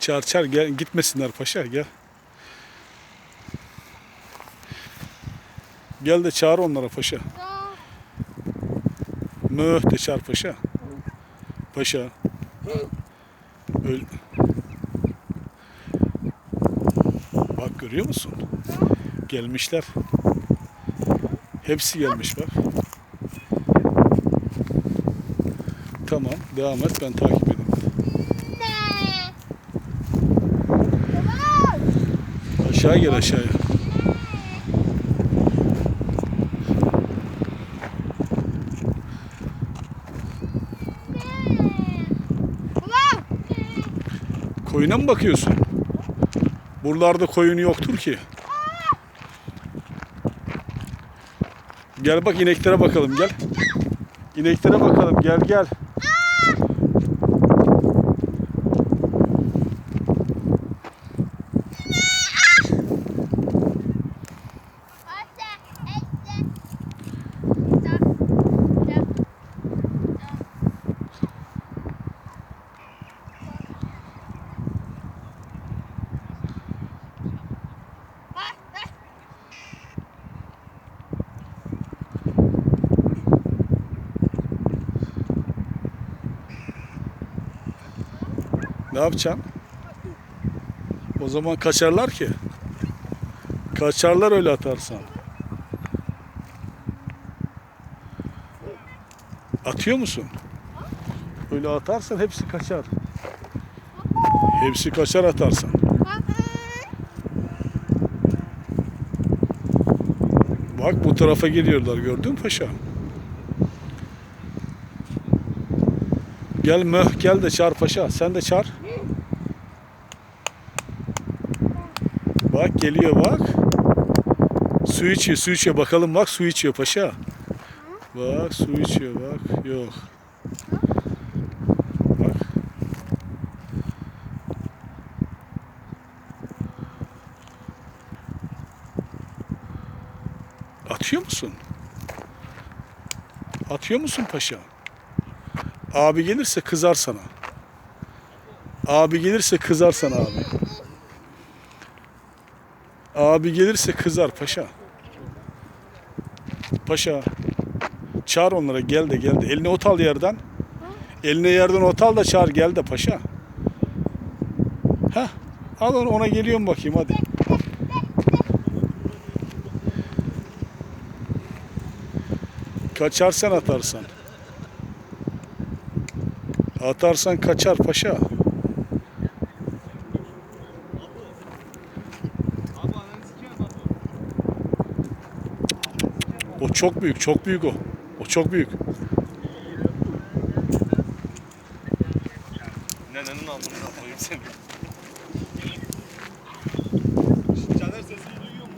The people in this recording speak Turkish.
Çağır çağır gel gitmesinler paşa gel. Gel de çağır onlara paşa. Möh de çağır paşa. Paşa. Öl. Bak görüyor musun? Gelmişler. Hepsi gelmiş bak. Tamam devam et ben takip edeyim. Aşağı gel aşağıya. Koyuna mı bakıyorsun? Buralarda koyun yoktur ki. Gel bak ineklere bakalım gel. İneklere bakalım gel gel. Ne yapacaksın? O zaman kaçarlar ki. Kaçarlar öyle atarsan. Atıyor musun? Öyle atarsan hepsi kaçar. Hepsi kaçar atarsan. Bak bu tarafa geliyorlar gördün mü paşa? Gel möh gel de çağır paşa. Sen de çağır. Bak geliyor bak. Su içiyor su içiyor. Bakalım bak su içiyor paşa. Bak su içiyor bak. Yok. Bak. Atıyor musun? Atıyor musun paşa? Abi gelirse kızar sana. Abi gelirse kızar sana abi. Abi gelirse kızar paşa. Paşa. Çağır onlara gel de gel de. Eline ot al yerden. Eline yerden ot al da çağır gel de paşa. Heh. Al onu ona geliyorum bakayım hadi. Kaçarsan atarsan. Atarsan kaçar paşa. O çok büyük, çok büyük o. O çok büyük. Nenenin alnına koyayım seni. Caner sesini duyuyor mu?